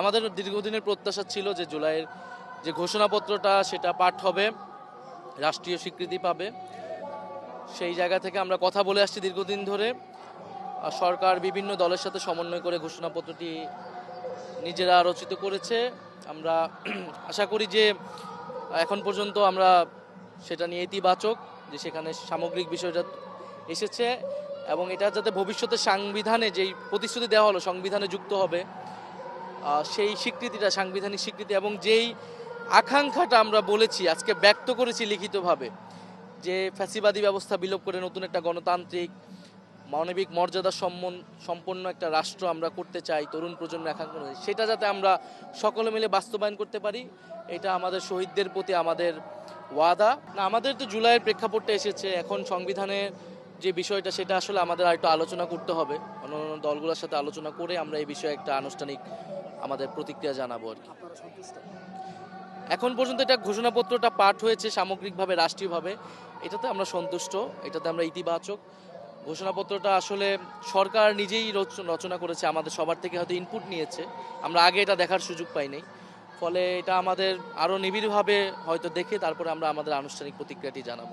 আমাদের দীর্ঘদিনের প্রত্যাশা ছিল যে জুলাইয়ের যে ঘোষণাপত্রটা, সেটা পাঠ হবে, রাষ্ট্রীয় স্বীকৃতি পাবে। সেই জায়গা থেকে আমরা কথা বলে আসছি দীর্ঘদিন ধরে। আর সরকার বিভিন্ন দলের সাথে সমন্বয় করে ঘোষণাপত্রটি নিজেরা রচিত করেছে। আমরা আশা করি যে এখন পর্যন্ত আমরা সেটা নিয়ে ইতিবাচক, যে সেখানে সামগ্রিক বিষয়টা এসেছে এবং এটা যাতে ভবিষ্যতে সাংবিধানে যেই প্রতিশ্রুতি দেওয়া হলো, সংবিধানে যুক্ত হবে সেই স্বীকৃতিটা, সাংবিধানিক স্বীকৃতি এবং যেই আকাঙ্ক্ষাটা আমরা বলেছি, আজকে ব্যক্ত করেছি লিখিতভাবে, যে ফ্যাসিবাদী ব্যবস্থা বিলোপ করে নতুন একটা গণতান্ত্রিক, মানবিক মর্যাদা সম্মন, সম্পন্ন একটা রাষ্ট্র আমরা করতে চাই, তরুণ প্রজন্মের আকাঙ্ক্ষা সেটা যাতে আমরা সকলে মিলে বাস্তবায়ন করতে পারি, এটা আমাদের শহীদদের প্রতি আমাদের ওয়াদা। না, আমাদের তো জুলাইয়ের প্রেক্ষাপটটা এসেছে, এখন সংবিধানে যে বিষয়টা সেটা আসলে আমাদের আর একটু আলোচনা করতে হবে। অন্য অন্য দলগুলোর সাথে আলোচনা করে আমরা এই বিষয়ে একটা আনুষ্ঠানিক আমাদের প্রতিক্রিয়া জানাব আর কি। এখন পর্যন্ত এটা ঘোষণাপত্রটা পাঠ হয়েছে সামগ্রিকভাবে রাষ্ট্রীয়ভাবে। এটাতে আমরা সন্তুষ্ট এটাতে আমরা ইতিবাচক। ঘোষণাপত্রটা আসলে সরকার নিজেই রচ- রচনা করেছে আমাদের সবার থেকে হয়তো ইনপুট নিয়েছে। আমরা আগে এটা দেখার সুযোগ পাইনি ফলে এটা আমাদের আরও নিবিড়ভাবে হয়তো দেখে তারপরে আমরা আমাদের আনুষ্ঠানিক প্রতিক্রিয়াটি জানাব।